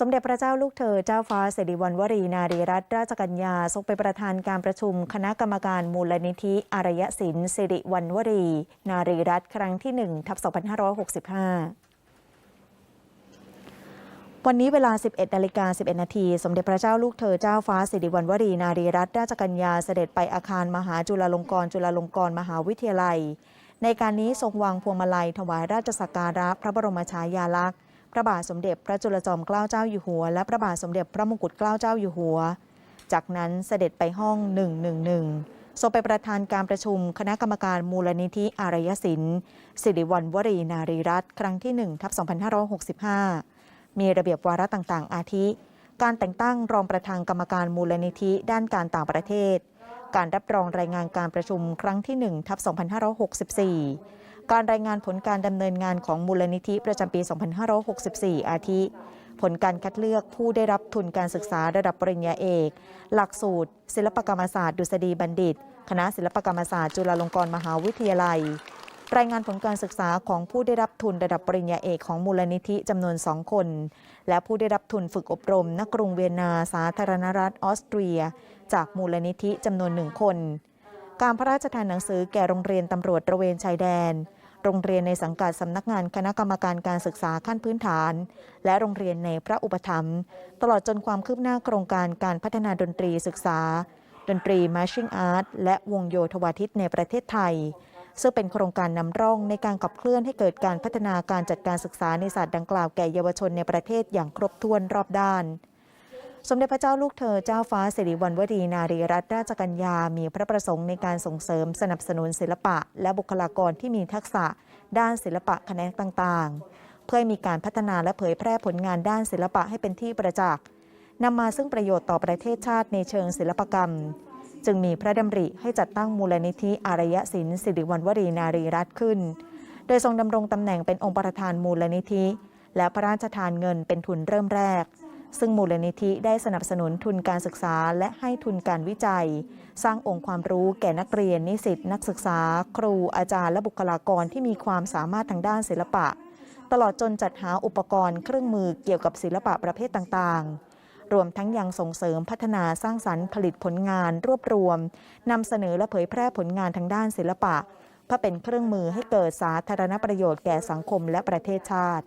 สมเด็จพระเจ้าลูกเธอเจ้าฟ้าสิริวัณวรีนารีรัตนราชกัญญาทรงเป็นประธานการประชุม คณะกรรมการมูลนิธิอารยศิลป์สิริวัณวรี นารีรัตน์ครั้งที่1ทับ2565วันนี้เวลา 11นาฬิกา11 นาที สมเด็จพระเจ้าลูกเธอเจ้าฟ้าสิริวัณวรีนารีรัตนราชกัญญาเสด็จไปอาคารมหาจุฬาลงกรณ์จุฬาลงกรณ์มหาวิทยาลัย ในการนี้ทรงวางพวงมาลัยถวายราชสักการะพระบรมฉายาลักษณ์ ระบาทสมเด็จพระจุลจอมเกล้าเจ้าอยู่หัว และพระบาทสมเด็จพระมงกุฎเกล้าเจ้าอยู่หัว จากนั้นเสด็จไปห้อง 111ทรงไปประธานการประชุมคณะกรรมการมูลนิธิอารยศิลป์สิริวัณวรีนารีรัตน์ครั้งที่1ทับ2565 มีระเบียบวาระต่างๆ อาทิ การแต่งตั้งรองประธานกรรมการมูลนิธิด้านการต่างประเทศ การรับรองรายงานการประชุมครั้งที่1ทับ2564 การรายงานผลการดำเนินงานของมูลนิธิประจำปี 2564 อาทิ ผลการคัดเลือกผู้ได้รับทุนการศึกษาระดับปริญญาเอก หลักสูตร ศิลปกรรมศาสตร์ดุษฎีบัณฑิต คณะศิลปกรรมศาสตร์จุฬาลงกรณ์มหาวิทยาลัย รายงานผลการศึกษาของผู้ได้รับทุนระดับปริญญาเอกของมูลนิธิจำนวน 2 คน และผู้ได้รับทุนฝึกอบรมณกรุงเวียนนาสาธารณรัฐออสเตรีย จากมูลนิธิจำนวนหนึ่งคน การพระราชทานหนังสือแก่โรงเรียนตำรวจตระเวนชายแดน โรงเรียนในสังกัดสำนักงานคณะกรรมการการศึกษาขั้นพื้นฐาน และโรงเรียนในพระอุปถัมภ์ตลอดจนความคืบหน้าโครงการการพัฒนาดนตรีศึกษา ดนตรีมาร์ชิ่งอาร์ตและวงโยธวาทิตในประเทศไทย ซึ่งเป็นโครงการนำร่องในการขับเคลื่อนให้เกิดการพัฒนาการจัดการศึกษาในศาสตร์ดังกล่าวแก่เยาวชนในประเทศอย่างครบถ้วนรอบด้าน สมเด็จพระเจ้าลูกเธอเจ้าฟ้าสิริวัณวรีนารีรัตนราชกัญญา มีพระประสงค์ในการส่งเสริมสนับสนุนศิลปะ และบุคลากรที่มีทักษะ ด้านศิลปะแขนงต่างๆ เพื่อมีการพัฒนาและเผยแพร่ผลงานด้านศิลปะให้เป็นที่ประจักษ์นำมาซึ่งประโยชน์ต่อประเทศชาติในเชิงศิลปกรรม จึงมีพระดำริให้จัดตั้งมูลนิธิอารยศิลป์สิริวัณวรีนารีรัตน์ขึ้น โดยทรงดำรงตำแหน่งเป็นองค์ประธานมูลนิธิ และพระราชทานเงินเป็นทุนเริ่มแรก ซึ่งมูลนิธิได้สนับสนุนทุนการศึกษา และให้ทุนการวิจัย สร้างองค์ความรู้แก่นักเรียน นิสิตนักศึกษา ครูอาจารย์และบุคลากรที่มีความสามารถทางด้านศิลปะ ตลอดจนจัดหาอุปกรณ์เครื่องมือเกี่ยวกับศิลปะประเภทต่างๆรวมทั้งยังส่งเสริมพัฒนาสร้างสรรค์ผลิตผลงานรวบรวมนำเสนอและเผยแพร่ผลงานทางด้านศิลปะ เพื่อเป็นเครื่องมือให้เกิดสาธารณประโยชน์แก่สังคมและประเทศชาติ